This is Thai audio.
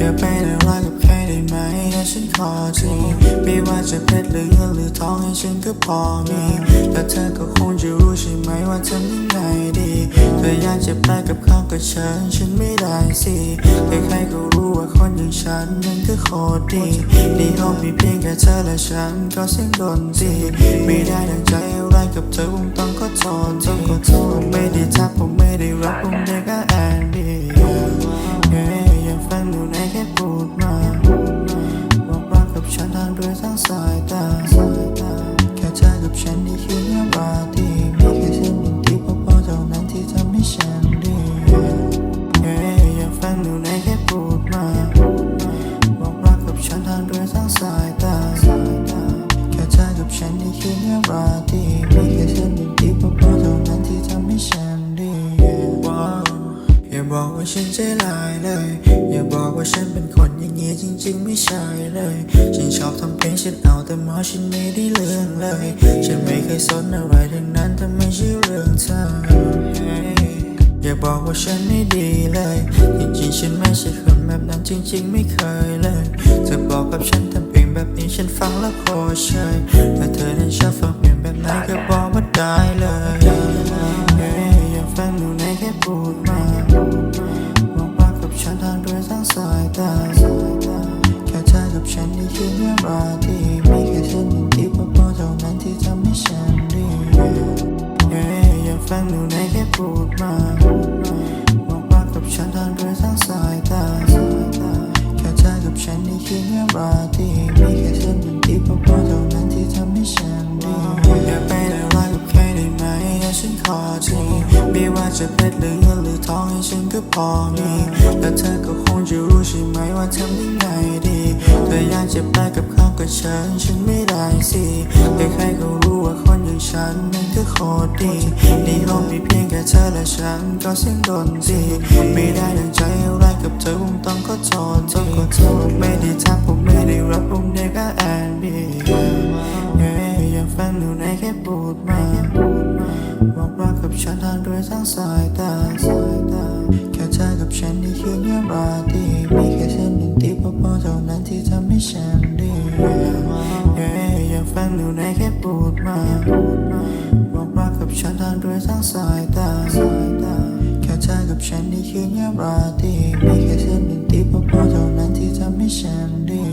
จะไปในรักกับใครได้ไหมถ้าฉันขอทีไม่ว่าจะเพชรหรือเงินหรือทองให้ฉันก็พอมีและเธอก็คงจะรู้ใช่ไหมว่าทำยังไงดีเธออยากจะไปกับเขาก็เชิญฉันไม่ได้สิใครๆก็รู้ว่าคนอย่างฉันนั้นก็โคตรดีในห้องมีเพียงแค่เธอและฉันก็เสียงดนตรีไม่ได้ดังใจอะไรกับเธอคงต้องขอโทษทีผมไม่ได้ทักผมไม่ได้รักผมได้แค่แอน บอกว่าฉันใจลายเลย อย่าบอกว่าฉันเป็นคนอย่างนี้จริง ๆ ไม่ใช่เลย ฉันชอบทำเพลงฉันเอาแต่มอฉันไม่ได้เรื่องเลย ฉันไม่เคยสนอะไรทั้งนั้นถ้าไม่ใช่เรื่องเธออย่าบอกว่าฉันไม่ดีเลย จริงๆ ฉันไม่ใช่คนแบบนั้นจริง ๆ ไม่เคยเลยเธอบอกกับฉันทำเพลงแบบนี้ฉันฟังแล้วโคตรเชยถ้าเธอนั้นชอบฟังเพลงแบบไหนก็บอกมาได้เลย ด้วยทั้งสายตาแค่เธอกับฉันนี่คือเรื่องราวที่มีแค่เส้นหนึ่งที่พอพอเท่านั้นที่ทำให้ฉันดีอยากฟังอยู่ในแค่พูดมาบอกว่ากับฉันทางด้วยทั้งสายตาแค่เธอกับฉันนี่คือเรื่องราวที่มีแค่เส้นหนึ่งที่พอพอเท่านั้นที่ทำให้ฉันดีอย่าไปได้รักกับใครได้ไหมถ้าฉันขอที ไม่ว่าจะเพชรหรือเงินหรือทองให้ฉันก็พอมีและเธอก็คงจะรู้ใช่ไหมว่าทำยังไงดีเธออยากจะไปกับเขาก็เชิญฉันไม่ได้สิใครๆก็รู้ว่าคนอย่างฉันนั้นก็โคตรดีในห้องมีเพียงแค่เธอและฉันก็เสียงดนตรีไม่ได้ดังใจอะไรกับเธอคงต้องขอโทษต้องขอโทษไม่ได้ทักผมไม่ได้รับผมได้แค่แอนดี้อยากฟังอยู่ในแค่พูดมา ทางด้วยทั้งสายตาแค่เธอกับฉันนี่คือเรื่องราดีมีแค่เส้นหนึ่งที่พอพอเท่านั้นที่ทำให้ฉันดีอยากฟังอยู่ในแค่พูดมาบอกรักกับฉันทางด้วยทั้งสายตาสายตาแค่เธอกับฉันนี่คือเรื่องราดีมีแค่เส้นหนึ่งที่พอพอเท่านั้นที่ทำให้ฉันดี